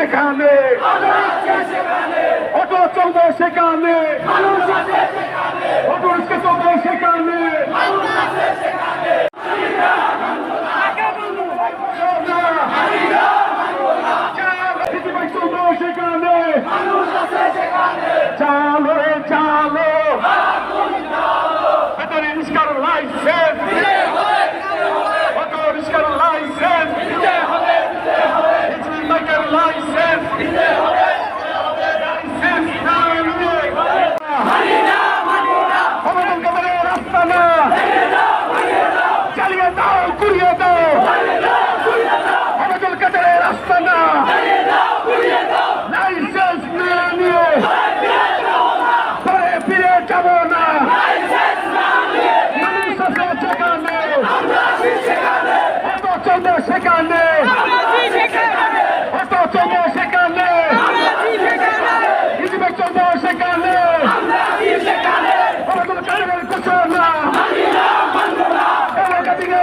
সেখানে। অটো চলবে সেখানে। অটো রিক্সা চলবে সেখানে সেখানে চালো। চালো লাইসেন্স অটো রিক্সার লাইসেন্স ইঞ্জিন বাইকের লাইসেন্স লাইসেন্স না নিয়ে অবদান কাতারের রাস্তা না চালিয়ে দাও কুড়িয়ে দাও অবদান কাতারের রাস্তা না লাইসেন্স না নিয়ে ঘরে ফিরে যাব না মানুষ আছে সেখানে অটো চলবে সেখানে অটো চলবে সেখানে ইজিবে চলবে সেখানে অবদুল কাদের ঘোষণা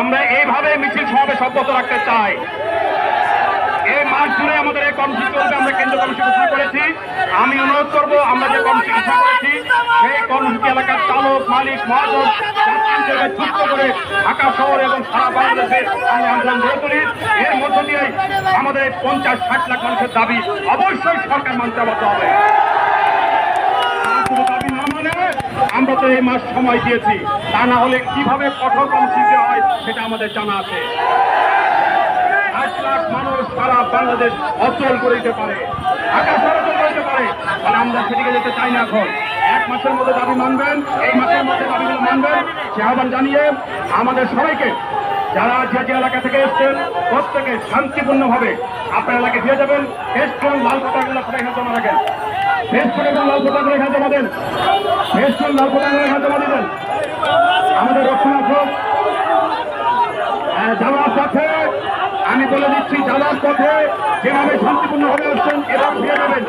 আমরা এইভাবে মিছিল সমাবেশ অব্যাহত রাখতে চাই। এই মাস জুড়ে আমাদের এই কর্মসূচি চলবে, আমরা কেন্দ্র কর্মসূচি ঘোষণা করেছি। আমি অনুরোধ করব, আমরা যে কর্মসূচি ঘোষণা করেছি, সেই কর্মসূচি এলাকার চালক, মালিক, মহাজন যুক্ত করে ঢাকা শহর এবং সারা বাংলাদেশে আমরা আন্দোলন গড়ে তুলি। এর মধ্য দিয়ে আমাদের পঞ্চাশ ষাট লাখ মানুষের দাবি অবশ্যই সরকার মানতে হবে। দাবি না মানে আমরা তো এই মাস সময় দিয়েছি। তা না হলে কীভাবে কঠোর কর্মসূচি হয় সেটা আমাদের জানা আছে। মানুষ পারে তাহলে আমরা যেতে চাই না এখন। এক মাসের মধ্যে মানবেন মাসের মধ্যে মানবেন। সে জানিয়ে আমাদের সবাইকে যারা যে যে এলাকা থেকে এসছেন প্রত্যেকে শান্তিপূর্ণভাবে আপনার এলাকায় দিয়ে যাবেন। টেস্ট করুন লাল পতাকাগুলো জমা রাখেন। এখানে আমাদের রক্ষণাত্মক হ্যাঁ, যাওয়ার পথে আমি বলে দিচ্ছি যাওয়ার পথে যেভাবে শান্তিপূর্ণ ভাবে আসছেন এবার ফিরে যাবেন।